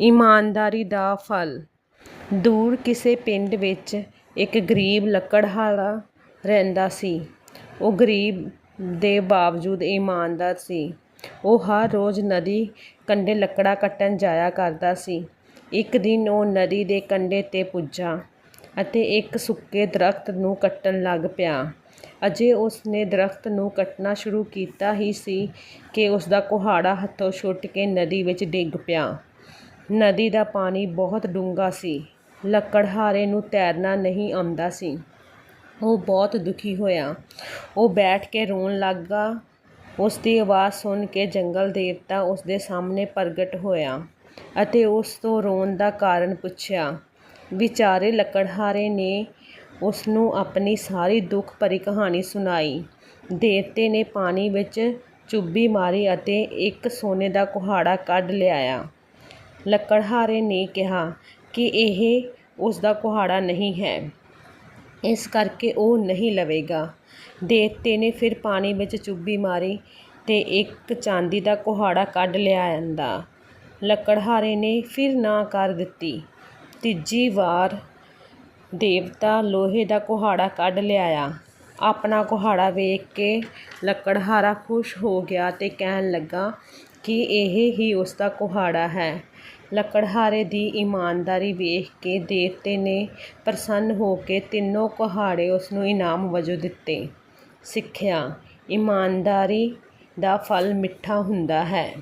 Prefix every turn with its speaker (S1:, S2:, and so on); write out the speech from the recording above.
S1: ਇਮਾਨਦਾਰੀ ਦਾ ਫਲ ਦੂਰ ਕਿਸੇ ਪਿੰਡ ਵਿੱਚ ਇੱਕ ਗਰੀਬ ਲੱਕੜਹਾਰਾ ਰਹਿੰਦਾ ਸੀ। ਉਹ ਗਰੀਬ ਦੇ ਬਾਵਜੂਦ ਇਮਾਨਦਾਰ ਸੀ। ਉਹ ਹਰ ਰੋਜ਼ ਨਦੀ ਕੰਢੇ ਲੱਕੜਾਂ ਕੱਟਣ ਜਾਇਆ ਕਰਦਾ ਸੀ। ਇੱਕ ਦਿਨ ਉਹ ਨਦੀ ਦੇ ਕੰਢੇ 'ਤੇ ਪੁੱਜਾ ਅਤੇ ਇੱਕ ਸੁੱਕੇ ਦਰੱਖ਼ਤ ਨੂੰ ਕੱਟਣ ਲੱਗ ਪਿਆ। ਅਜੇ ਉਸ ਨੇ ਦਰੱਖ਼ਤ ਨੂੰ ਕੱਟਣਾ ਸ਼ੁਰੂ ਕੀਤਾ ਹੀ ਸੀ ਕਿ ਉਸ ਦਾ ਕੁਹਾੜਾ ਹੱਥੋਂ ਛੁੱਟ ਕੇ ਨਦੀ ਵਿੱਚ ਡਿੱਗ ਪਿਆ। ਨਦੀ ਦਾ ਪਾਣੀ ਬਹੁਤ ਡੂੰਘਾ ਸੀ। ਲੱਕੜਹਾਰੇ ਨੂੰ ਤੈਰਨਾ ਨਹੀਂ ਆਉਂਦਾ ਸੀ। ਉਹ ਬਹੁਤ ਦੁਖੀ ਹੋਇਆ। ਉਹ ਬੈਠ ਕੇ ਰੋਣ ਲੱਗਾ। ਉਸ ਦੀ ਆਵਾਜ਼ ਸੁਣ ਕੇ ਜੰਗਲ ਦੇਵਤਾ ਉਸ ਦੇ ਸਾਹਮਣੇ ਪ੍ਰਗਟ ਹੋਇਆ ਅਤੇ ਉਸ ਤੋਂ ਰੋਣ ਦਾ ਕਾਰਨ ਪੁੱਛਿਆ। ਵਿਚਾਰੇ ਲੱਕੜਹਾਰੇ ਨੇ ਉਸ ਨੂੰ ਆਪਣੀ ਸਾਰੀ ਦੁੱਖ ਭਰੀ ਕਹਾਣੀ ਸੁਣਾਈ। ਦੇਵਤੇ ਨੇ ਪਾਣੀ ਵਿੱਚ ਚੁੱਭੀ ਮਾਰੀ ਅਤੇ ਇੱਕ ਸੋਨੇ ਦਾ ਕੁਹਾੜਾ ਕੱਢ ਲਿਆਇਆ। ਲੱਕੜਹਾਰੇ ਨੇ ਕਿਹਾ ਕਿ ਇਹ ਉਸ ਦਾ ਕੁਹਾੜਾ ਨਹੀਂ ਹੈ, ਇਸ ਕਰਕੇ ਉਹ ਨਹੀਂ ਲਵੇਗਾ। ਦੇਵਤੇ ਨੇ ਫਿਰ ਪਾਣੀ ਵਿੱਚ ਚੁੱਭੀ ਮਾਰੀ ਤੇ ਇੱਕ ਚਾਂਦੀ ਦਾ ਕੁਹਾੜਾ ਕੱਢ ਲਿਆਂਦਾ। ਲੱਕੜਹਾਰੇ ਨੇ ਫਿਰ ਨਾ ਕਰ ਦਿੱਤੀ। ਤੀਜੀ ਵਾਰ ਦੇਵਤਾ ਲੋਹੇ ਦਾ ਕੁਹਾੜਾ ਕੱਢ ਲਿਆਇਆ। ਆਪਣਾ ਕੁਹਾੜਾ ਵੇਖ ਕੇ ਲੱਕੜਹਾਰਾ ਖੁਸ਼ ਹੋ ਗਿਆ ਤੇ ਕਹਿਣ ਲੱਗਾ ਕਿ ਇਹ ਹੀ ਉਸ ਦਾ ਕੁਹਾੜਾ ਹੈ। ਲੱਕੜਹਾਰੇ ਦੀ ਇਮਾਨਦਾਰੀ ਵੇਖ ਕੇ ਦੇਵਤੇ ਨੇ ਪ੍ਰਸੰਨ ਹੋ ਕੇ ਤਿੰਨੋਂ ਕੁਹਾੜੇ ਉਸ ਨੂੰ ਇਨਾਮ ਵਜੋਂ ਦਿੱਤੇ। ਸਿੱਖਿਆ: ਇਮਾਨਦਾਰੀ ਦਾ ਫਲ ਮਿੱਠਾ ਹੁੰਦਾ ਹੈ।